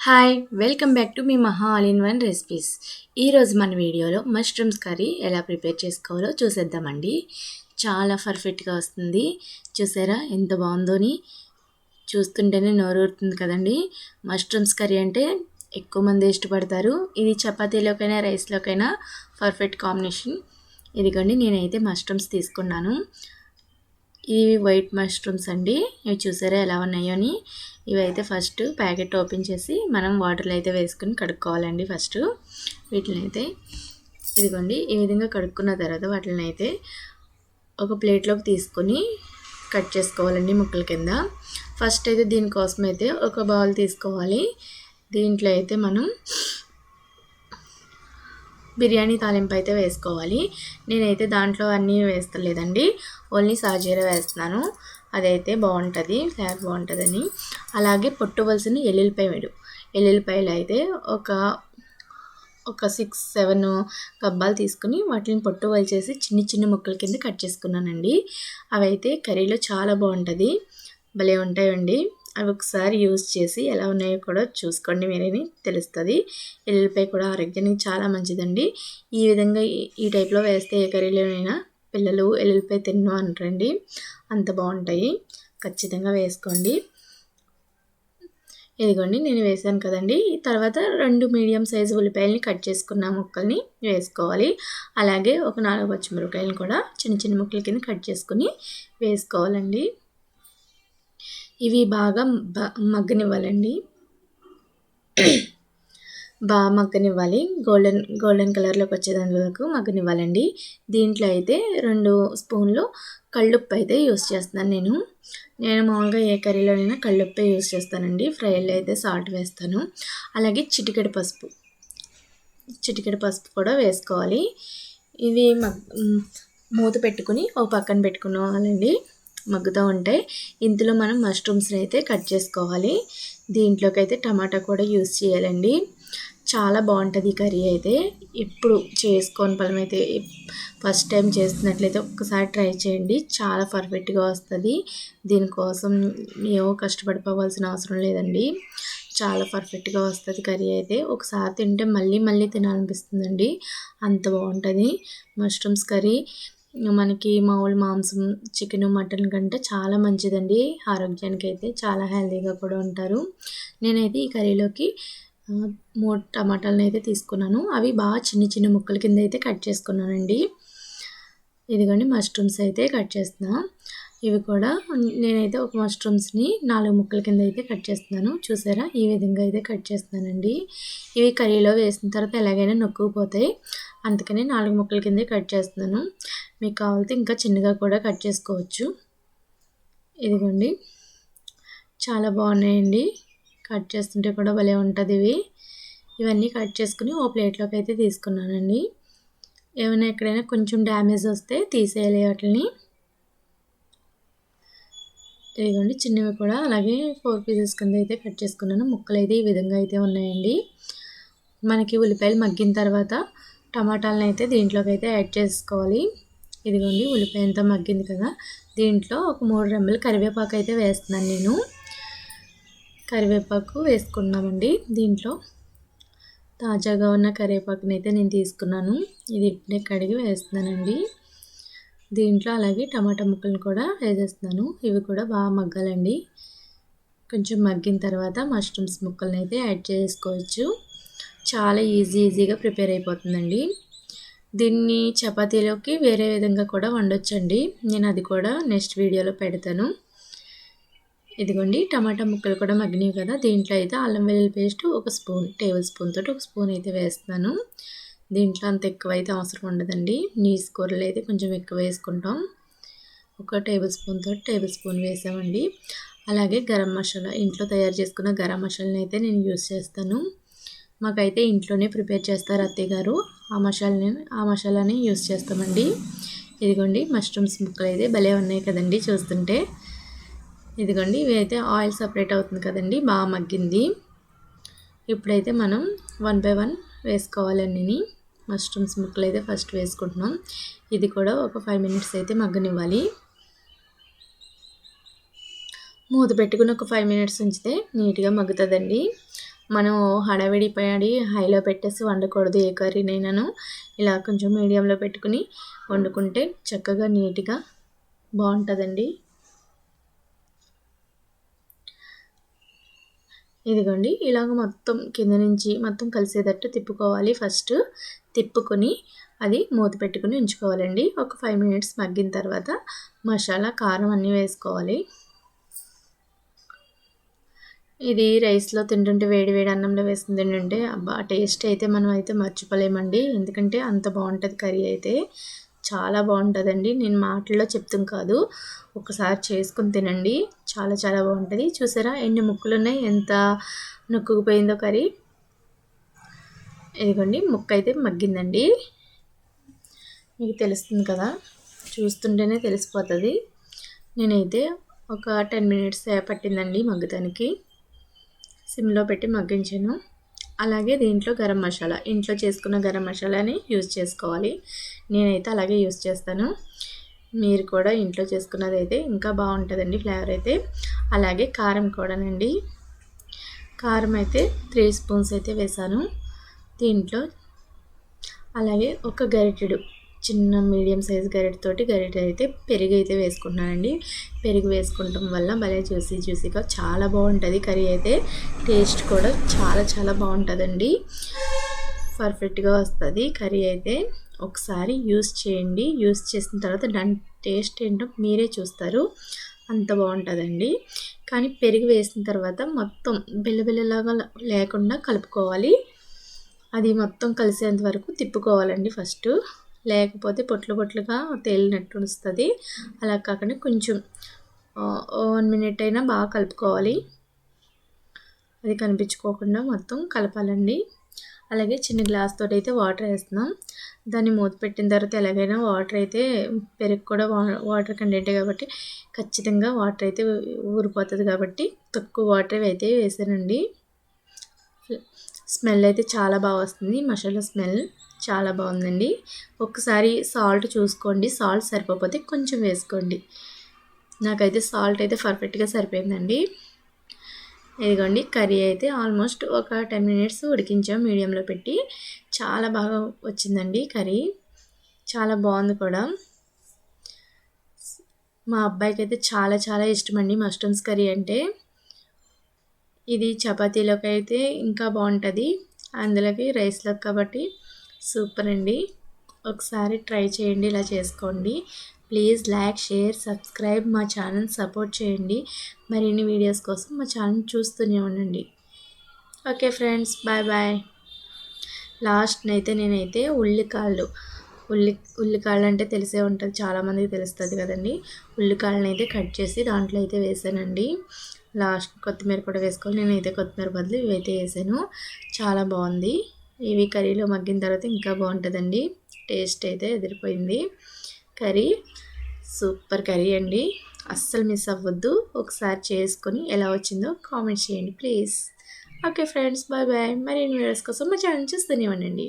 Hi welcome back to మీ Maha all in one recipes ఈరోజు మన వీడియోలో మష్రూమ్స్ కర్రీ ఎలా ప్రిపేర్ చేసుకోవాలో చూసేద్దామండి. చాలా పర్ఫెక్ట్గా వస్తుంది. చూసారా? ఎంత బాగుందోని చూస్తుంటేనే నోరూరుతుంది కదండి. మష్రూమ్స్ కర్రీ అంటే ఎక్కువ మంది ఇష్టపడతారు. ఇది చపాతీలోకైనా రైస్లోకైనా పర్ఫెక్ట్ కాంబినేషన్ ఇదిగోండి నేనైతే మష్రూమ్స్ తీసుకున్నాను. ఇవి వైట్ మష్రూమ్స్ అండి. ఇవి చూసారా ఎలా ఉన్నాయో అని. ఇవైతే ఫస్ట్ ప్యాకెట్ ఓపెన్ చేసి మనం వాటర్లో అయితే వేసుకుని కడుక్కోవాలండి ఫస్ట్. వీటిని అయితే ఇదిగోండి ఈ విధంగా కడుక్కున్న తర్వాత వాటిని అయితే ఒక ప్లేట్లోకి తీసుకొని కట్ చేసుకోవాలండి ముక్కల కింద. ఫస్ట్ అయితే దీనికోసం అయితే ఒక బౌల్ తీసుకోవాలి. దీంట్లో అయితే మనం బిర్యానీ తాలింపు అయితే వేసుకోవాలి. నేనైతే దాంట్లో అన్నీ వేస్తలేదండి. ఓన్లీ సాజీరా వేస్తున్నాను. అదైతే బాగుంటుంది ఫ్లేవర్ బాగుంటుందని. అలాగే పొట్టువలసిన ఎల్లుల్లిపాయ వేడు ఎల్లుల్లిపాయలు అయితే ఒక ఒక సిక్స్ సెవెన్ కబ్బాలు తీసుకుని వాటిని పొట్టు వలిచేసి చిన్న చిన్న ముక్కల కింద కట్ చేసుకున్నానండి. అవైతే కర్రీలో చాలా బాగుంటుంది. భలే ఉంటాయండి. అవి ఒకసారి యూజ్ చేసి ఎలా ఉన్నాయో కూడా చూసుకోండి. మీరేని తెలుస్తుంది. ఎల్లుల్లిపాయ కూడా ఆరోగ్యానికి చాలా మంచిదండి. ఈ విధంగా ఈ టైప్లో వేస్తే ఏ కర్రీలోనైనా పిల్లలు ఎల్లుల్లిపాయ తిన్ను అంటారండి అంత బాగుంటాయి. ఖచ్చితంగా వేసుకోండి. ఇదిగోండి నేను వేసాను కదండి. తర్వాత రెండు మీడియం సైజు ఉల్లిపాయలని కట్ చేసుకున్న ముక్కల్ని వేసుకోవాలి. అలాగే ఒక నాలుగు పచ్చిమిరపకాయలను కూడా చిన్న చిన్న ముక్కల కింద కట్ చేసుకుని వేసుకోవాలండి. ఇవి బాగా మగ్గనివ్వాలండి. బాగా మగ్గనివ్వాలి. గోల్డెన్ గోల్డెన్ కలర్లోకి వచ్చేదాని వరకు మగ్గనివ్వాలండి. దీంట్లో అయితే రెండు స్పూన్లు కళ్ళుప్పు అయితే యూస్ చేస్తాను నేను. నేను మామూలుగా ఏ కర్రీలోనైనా కళ్ళుప్పే యూస్ చేస్తానండి. ఫ్రైలో అయితే సాల్ట్ వేస్తాను. అలాగే చిటికెడు పసుపు. చిటికెడు పసుపు కూడా వేసుకోవాలి. ఇవి మగ్ మూత పెట్టుకుని ఒక పక్కన పెట్టుకునేవాళ్ళండి మగ్గుతూ ఉంటాయి. ఇందులో మనం మష్రూమ్స్ని అయితే కట్ చేసుకోవాలి. దీంట్లోకి అయితే టమాటా కూడా యూస్ చేయాలండి. చాలా బాగుంటుంది ఈ కర్రీ అయితే. ఇప్పుడు చేసుకొని ఫలం అయితే ఫస్ట్ టైం చేస్తున్నట్లయితే ఒక్కసారి ట్రై చేయండి. చాలా పర్ఫెక్ట్గా వస్తుంది. దీనికోసం ఏవో కష్టపడిపోవాల్సిన అవసరం లేదండి. చాలా పర్ఫెక్ట్గా వస్తుంది కర్రీ అయితే. ఒకసారి తింటే మళ్ళీ మళ్ళీ తినాలనిపిస్తుందండి. అంత బాగుంటుంది. మష్రూమ్స్ కర్రీ మనకి మామూలు మాంసం చికెన్ మటన్ కంటే చాలా మంచిదండి. ఆరోగ్యానికి అయితే చాలా హెల్తీగా కూడా ఉంటారు. నేనైతే ఈ కర్రీలోకి మూడు టమాటాలను అయితే తీసుకున్నాను. అవి బాగా చిన్న చిన్న ముక్కల కింద అయితే కట్ చేసుకున్నానండి. ఇదిగోండి మష్రూమ్స్ అయితే కట్ చేస్తున్నా. ఇవి కూడా నేనైతే ఒక మష్రూమ్స్ని నాలుగు ముక్కల కింద అయితే కట్ చేస్తున్నాను. చూసారా? ఈ విధంగా అయితే కట్ చేస్తున్నానండి. ఇవి కర్రీలో వేసిన తర్వాత ఎలాగైనా నొక్కుపోతాయి అందుకని నాలుగు ముక్కల కిందే కట్ చేస్తున్నాను. మీకు కావాలితే ఇంకా చిన్నగా కూడా కట్ చేసుకోవచ్చు. ఇదిగోండి. చాలా బాగున్నాయండి. కట్ చేస్తుంటే కూడా భలే ఉంటుంది ఇవి. ఇవన్నీ కట్ చేసుకుని ఓ ప్లేట్లోకి అయితే తీసుకున్నానండి. ఏమైనా ఎక్కడైనా కొంచెం డ్యామేజ్ వస్తే తీసేయాలి వాటిని. ఇదిగోండి చిన్నవి కూడా. అలాగే ఫోర్ పీసెస్ కింద అయితే కట్ చేసుకున్నాను. ముక్కలు అయితే ఈ విధంగా అయితే ఉన్నాయండి. మనకి ఉల్లిపాయలు మగ్గిన తర్వాత టమాటాలను అయితే దీంట్లోకి అయితే యాడ్ చేసుకోవాలి. ఇదిగోండి ఉల్లిపాయ అంతా మగ్గింది కదా. దీంట్లో ఒక మూడు రెమ్మలు కరివేపాకు అయితే వేస్తున్నాను నేను. కరివేపాకు వేసుకున్నామండి దీంట్లో. తాజాగా ఉన్న కరివేపాకుని అయితే నేను తీసుకున్నాను. ఇది ఇప్పుడే కడిగి వేస్తున్నానండి. దీంట్లో అలాగే టమాటా ముక్కలను కూడా వేసేస్తున్నాను. ఇవి కూడా బాగా మగ్గాలండి. కొంచెం మగ్గిన తర్వాత మష్రూమ్స్ ముక్కలను అయితే యాడ్ చేసుకోవచ్చు. చాలా ఈజీ ఈజీగా ప్రిపేర్ అయిపోతుందండి. దీన్ని చపాతీలోకి వేరే విధంగా కూడా వండొచ్చండి. నేను అది కూడా నెక్స్ట్ వీడియోలో పెడతాను. ఇదిగోండి టమాటా ముక్కలు కూడా మగ్గినవి కదా. దీంట్లో అయితే అల్లం వెల్లుల్లి పేస్ట్ ఒక స్పూన్ టేబుల్ స్పూన్ తోటి ఒక స్పూన్ అయితే వేస్తున్నాను. దీంట్లో అంత ఎక్కువ అయితే అవసరం ఉండదండి. నీస్ కూరలు అయితే కొంచెం ఎక్కువ వేసుకుంటాం. ఒక టేబుల్ స్పూన్ తోటి టేబుల్ స్పూన్ వేసామండి. అలాగే గరం మసాలా ఇంట్లో తయారు చేసుకున్న గరం మసాలాని అయితే నేను యూస్ చేస్తాను. మాకైతే ఇంట్లోనే ప్రిపేర్ చేస్తారు అత్తయ్య గారు. ఆ మసాలాని ఆ మసాలాని యూస్ చేస్తామండి. ఇదిగోండి మష్రూమ్స్ ముక్కలు అయితే భలే ఉన్నాయి కదండి చూస్తుంటే. ఇదిగోండి ఇవి అయితే ఆయిల్ సపరేట్ అవుతుంది కదండి బాగా మగ్గింది. ఇప్పుడైతే మనం వన్ బై వన్ వేసుకోవాలన్నీ మష్రూమ్స్ ముక్కలు అయితే ఫస్ట్ వేసుకుంటున్నాం. ఇది కూడా ఒక ఫైవ్ మినిట్స్ అయితే మగ్గనివ్వాలి. మూత పెట్టుకుని ఒక ఫైవ్ మినిట్స్ ఉంచితే నీట్గా మగ్గుతుందండి. మనం హడావిడి పడి హైలో పెట్టేసి వండకూడదు ఏ కర్రీనైనాను. ఇలా కొంచెం మీడియంలో పెట్టుకుని వండుకుంటే చక్కగా నీట్గా బాగుంటుందండి. ఇదిగోండి ఇలాగ మొత్తం కింద నుంచి మొత్తం కలిసేటట్టు తిప్పుకోవాలి. ఫస్ట్ తిప్పుకొని అది మూత పెట్టుకుని ఉంచుకోవాలండి. ఒక ఫైవ్ మినిట్స్ మగ్గిన తర్వాత మసాలా కారం అన్నీ వేసుకోవాలి. ఇది రైస్లో తింటుంటే వేడి వేడి అన్నంలో వేసుకుని తింటుంటే అబ్బా టేస్ట్ అయితే మనం అయితే మర్చిపోలేమండి. ఎందుకంటే అంత బాగుంటుంది కర్రీ అయితే. చాలా బాగుంటుందండి. నేను మాటల్లో చెప్తాం కాదు. ఒకసారి చేసుకుని తినండి. చాలా చాలా బాగుంటుంది. చూసారా? ఎన్ని ముక్కలు ఉన్నాయి ఎంత నొక్కుపోయిందో కర్రీ. ఇదిగోండి ముక్క అయితే మగ్గిందండి. మీకు తెలుస్తుంది కదా? చూస్తుంటేనే తెలిసిపోతుంది. నేనైతే ఒక టెన్ మినిట్స్ పట్టిందండి మగ్గటానికి. సిమ్లో పెట్టి మగ్గించాను. అలాగే దీంట్లో గరం మసాలా ఇంట్లో చేసుకున్న గరం మసాలాని యూజ్ చేసుకోవాలి. నేనైతే అలాగే యూజ్ చేస్తాను. మీరు కూడా ఇంట్లో చేసుకున్నది అయితే ఇంకా బాగుంటుందండి ఫ్లేవర్ అయితే. అలాగే కారం కూడానండి. కారం అయితే త్రీ స్పూన్స్ అయితే వేసాను. దీంట్లో అలాగే ఒక గరిటెడు చిన్న మీడియం సైజ్ గరిటతోటి గరిటె అయితే పెరుగు అయితే వేసుకుంటున్నానండి. పెరుగు వేసుకుంటాం వల్ల భలే జ్యూసీ జ్యూసీగా చాలా బాగుంటుంది. కర్రీ అయితే టేస్ట్ కూడా చాలా చాలా బాగుంటుందండి. పర్ఫెక్ట్గా వస్తుంది. కర్రీ అయితే ఒకసారి యూస్ చేయండి. యూస్ చేసిన తర్వాత దాని టేస్ట్ ఏంటో మీరే చూస్తారు. అంత బాగుంటుందండి. కానీ పెరుగు వేసిన తర్వాత మొత్తం బిల్లబిల్లలాగా లేకుండా కలుపుకోవాలి. అది మొత్తం కలిసేంత వరకు తిప్పుకోవాలండి ఫస్ట్. లేకపోతే పొట్లు పొట్లుగా తేలినట్టు వస్తుంది అలా కాకుండా కొంచెం వన్ మినిట్ అయినా బాగా కలుపుకోవాలి. అది కనిపించుకోకుండా మొత్తం కలపాలండి. అలాగే చిన్న గ్లాస్ తోటి అయితే వాటర్ వేస్తున్నాం. దాన్ని మూత పెట్టిన తర్వాత ఎలాగైనా వాటర్ అయితే పెరుగు కూడా వాటర్ కంటెంటే కాబట్టి ఖచ్చితంగా వాటర్ అయితే ఊరిపోతుంది కాబట్టి తక్కువ వాటర్ అయితే వేసానండి. స్మెల్ అయితే చాలా బాగా వస్తుంది. మసాలా స్మెల్ చాలా బాగుందండి. ఒకసారి సాల్ట్ చూసుకోండి. సాల్ట్ సరిపోతే కొంచెం వేసుకోండి. నాకైతే సాల్ట్ అయితే పర్ఫెక్ట్గా సరిపోయిందండి. ఇదిగోండి కర్రీ అయితే ఆల్మోస్ట్ ఒక టెన్ మినిట్స్ ఉడికించాం మీడియంలో పెట్టి. చాలా బాగా వచ్చిందండి కర్రీ. చాలా బాగుంది కూడా. మా అబ్బాయికి అయితే చాలా చాలా ఇష్టం అండి మష్రూమ్స్ కర్రీ అంటే. ఇది చపాతీలోకి అయితే ఇంకా బాగుంటుంది. అందులోకి రైస్లోకి కాబట్టి సూపర్ అండి. ఒకసారి ట్రై చేయండి ఇలా చేసుకోండి. ప్లీజ్ లైక్ షేర్ సబ్స్క్రైబ్ మా ఛానల్ సపోర్ట్ చేయండి. మరిన్ని వీడియోస్ కోసం మా ఛానల్ చూస్తూనే ఉండండి. Okay friends bye bye. లాస్ట్నైతే నేనైతే ఉల్లికాళ్ళు. ఉల్లి ఉల్లికాయలు అంటే తెలిసే ఉంటుంది చాలామందికి తెలుస్తుంది కదండి. ఉల్లికాయలను అయితే కట్ చేసి దాంట్లో అయితే వేసానండి. లాస్ట్ కొత్తిమీర కూడా వేసుకొని నేనైతే కొత్తిమీర బదులు ఇవైతే వేసాను. చాలా బాగుంది. ఇవి కర్రీలో మగ్గిన తర్వాత ఇంకా బాగుంటుందండి. టేస్ట్ అయితే ఎదిరిపోయింది. కర్రీ సూపర్ కర్రీ అండి. అస్సలు మిస్ అవ్వద్దు. ఒకసారి చేసుకొని ఎలా వచ్చిందో కామెంట్ చేయండి please. Okay friends bye bye. మరి వీడియోస్ కోసం మా ఛానల్ చూస్తూనే ఉండండి.